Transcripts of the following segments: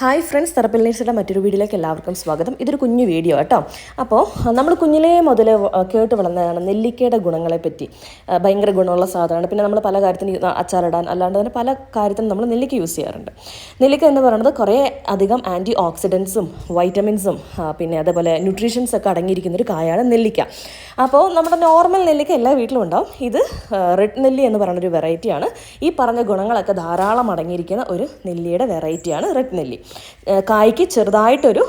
Hi friends തെറപ്പിൽ മറ്റൊരു വീഡിയോയിലേക്ക് എല്ലാവർക്കും സ്വാഗതം. ഇതൊരു കുഞ്ഞു വീഡിയോ കേട്ടോ. അപ്പോൾ നമ്മൾ കുഞ്ഞിലേ മുതൽ കേട്ട് വളർന്നതാണ് നെല്ലിക്കയുടെ ഗുണങ്ങളെപ്പറ്റി. ഭയങ്കര ഗുണമുള്ള സാധനമാണ്. പിന്നെ നമ്മൾ പല കാര്യത്തിന് അച്ചാറിടാൻ അല്ലാണ്ട് തന്നെ പല കാര്യത്തിനും നമ്മൾ നെല്ലിക്ക യൂസ് ചെയ്യാറുണ്ട്. നെല്ലിക്ക എന്ന് പറയുന്നത് കുറേ അധികം ആന്റി ഓക്സിഡൻസും വൈറ്റമിൻസും പിന്നെ അതേപോലെ ന്യൂട്രീഷൻസ് ഒക്കെ അടങ്ങിയിരിക്കുന്ന ഒരു കായാണ് നെല്ലിക്ക. അപ്പോൾ നമ്മുടെ നോർമൽ നെല്ലിക്ക എല്ലാ വീട്ടിലും ഉണ്ടാവും. ഇത് റെഡ് നെല്ലി എന്ന് പറയുന്ന ഒരു വെറൈറ്റിയാണ്. ഈ പറഞ്ഞ ഗുണങ്ങളൊക്കെ ധാരാളം അടങ്ങിയിരിക്കുന്ന ഒരു നെല്ലിയുടെ വെറൈറ്റിയാണ് റെഡ് നെല്ലി. കായ്ക്ക് ചെറുതായിട്ടൊരു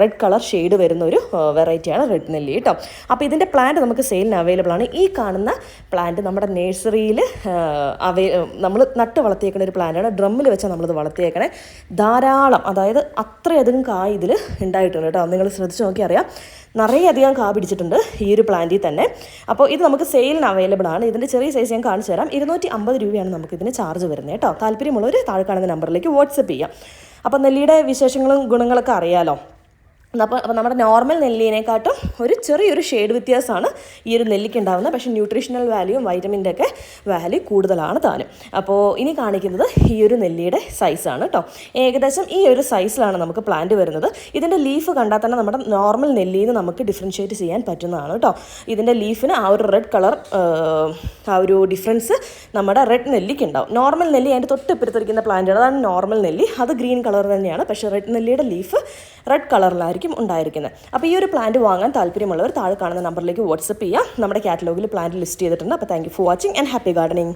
റെഡ് കളർ ഷെയ്ഡ് വരുന്ന ഒരു വെറൈറ്റിയാണ് റെഡ് നെല്ലി കേട്ടോ അപ്പോൾ ഇതിന്റെ പ്ലാന്റ് നമുക്ക് സെയിലിന് അവൈലബിൾ ആണ്. ഈ കാണുന്ന പ്ലാന്റ് നമ്മുടെ നേഴ്സറിയിൽ അവൈ നമ്മൾ നട്ട് വളർത്തിയേക്കുന്ന ഒരു പ്ലാന്റാണ് ഡ്രമ്മിൽ വെച്ചാൽ നമ്മളിത് വളർത്തിയേക്കണേ. ധാരാളം അതായത് അത്രയധികം കായ് ഇതിൽ ഉണ്ടായിട്ടുണ്ട് കേട്ടോ നിങ്ങൾ ശ്രദ്ധിച്ച് നോക്കി അറിയാം. നിറയെ അധികം കാ പിടിച്ചിട്ടുണ്ട് ഈ ഒരു പ്ലാന്റിൽ തന്നെ. അപ്പോൾ ഇത് നമുക്ക് സെയിലിന് അവൈലബിൾ ആണ്. ഇതിന്റെ ചെറിയ സൈസ് ഞാൻ കാണിച്ചു തരാം ഇരുന്നൂറ്റി അമ്പത് രൂപയാണ് നമുക്ക് ഇതിന് ചാർജ് വരുന്നത് കേട്ടോ താല്പര്യമുള്ളവർ താഴെ കാണുന്ന നമ്പറിലേക്ക് വാട്സപ്പ് ചെയ്യാം. അപ്പോൾ നെല്ലിയുടെ വിശേഷങ്ങളും ഗുണങ്ങളൊക്കെ അറിയാലോ? അപ്പോൾ അപ്പോൾ നമ്മുടെ നോർമൽ നെല്ലിനെക്കാട്ടും ഒരു ചെറിയൊരു ഷെയ്ഡ് വ്യത്യാസമാണ് ഈ ഒരു നെല്ലിക്ക് ഉണ്ടാകുന്നത് പക്ഷേ ന്യൂട്രീഷണൽ വാല്യൂ വൈറ്റമിന്റെ ഒക്കെ വാല്യൂ കൂടുതലാണ് താനും. അപ്പോൾ ഇനി കാണിക്കുന്നത് ഈ ഒരു നെല്ലിയുടെ സൈസാണ് കേട്ടോ ഏകദേശം ഈ ഒരു സൈസിലാണ് നമുക്ക് പ്ലാന്റ് വരുന്നത്. ഇതിന്റെ ലീഫ് കണ്ടാൽ തന്നെ നമ്മുടെ നോർമൽ നെല്ലിയിൽ നിന്ന് നമുക്ക് ഡിഫറൻഷ്യേറ്റ് ചെയ്യാൻ പറ്റുന്നതാണ് കേട്ടോ ഇതിന്റെ ലീഫിന് ആ ഒരു റെഡ് കളർ ആ ഒരു ഡിഫറൻസ് നമ്മുടെ റെഡ് നെല്ലിക്ക് ഉണ്ടാവും. നോർമൽ നെല്ലി അതിന്റെ തൊട്ട് ഇപ്പുറത്തിരിക്കുന്ന പ്ലാന്റ് അതാണ് നോർമൽ നെല്ലി. അത് ഗ്രീൻ കളർ തന്നെയാണ്. പക്ഷേ റെഡ് നെല്ലിയുടെ ലീഫ് റെഡ് കളറിലായിരിക്കും ഉണ്ടായിരിക്കുന്നത്. അപ്പോൾ ഈ ഒരു പ്ലാന്റ് വാങ്ങാൻ താല്പര്യമുള്ളവർ താഴെ കാണുന്ന നമ്പറിലേക്ക് വാട്സപ്പ് ചെയ്യാം. നമ്മുടെ കാറ്റലോഗിൽ പ്ലാന്റ് ലിസ്റ്റ് ചെയ്തിട്ടുണ്ട്. അപ്പോൾ thank for watching and happy gardening